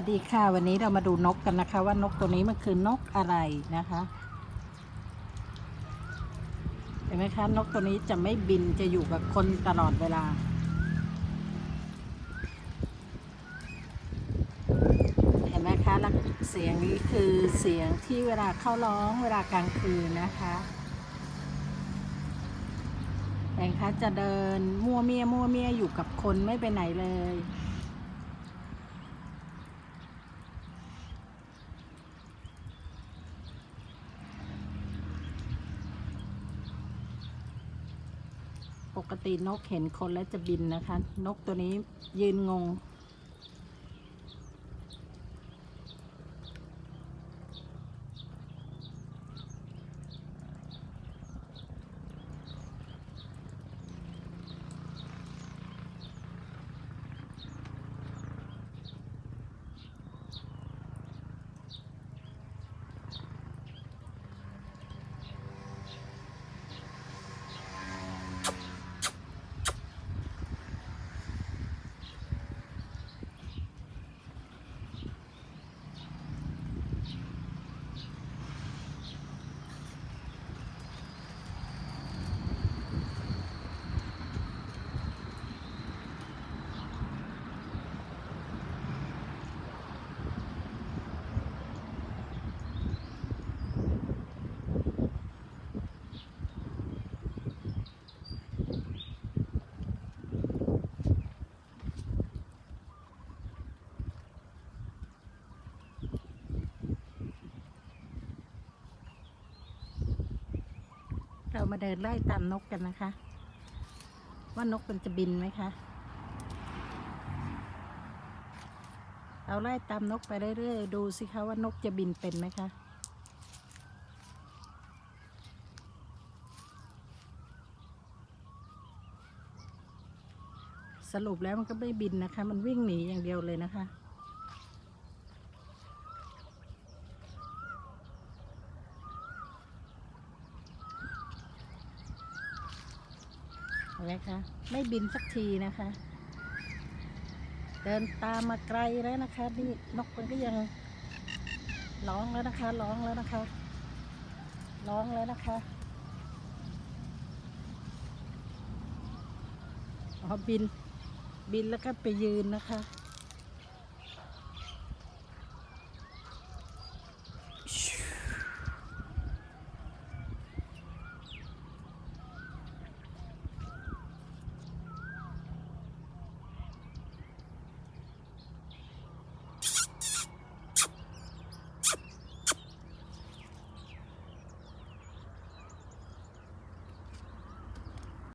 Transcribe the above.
สวัสดีค่ะวันนี้เรามาดูนกกันนะคะ ว่านกตัวนี้มันคือนกอะไรนะคะเห็นไหมคะนกตัวนี้จะไม่บินจะอยู่กับคนตลอดเวลา เห็นไหมคะแล้วเสียงนี้คือเสียงที่เวลาเข้าร้องเวลากลางคืนนะคะเห็นคะจะเดินมัวเมียมัวเมียอยู่กับคนไม่ไปไหนเลย ปกตินกเห็นคนแล้วจะบินนะคะ นกตัวนี้ยืนงง มาเดินไล่ตามนกกันนะคะ ว่านกมันจะบินไหมคะเราไล่ตามนกไปเรื่อยๆดูสิคะว่านกจะบินเป็นไหมคะสรุปแล้วมันก็ไม่บินนะคะ มันวิ่งหนีอย่างเดียวเลยนะคะ เห็นไหมคะ ไม่บินสักทีนะคะ เดินตามมาไกลแล้วนะคะนี่นกมันก็ยังร้องแล้วนะคะ ร้องแล้วนะคะ ร้องแล้วนะคะอ๋อบิน บินแล้วก็ไปยืนนะคะ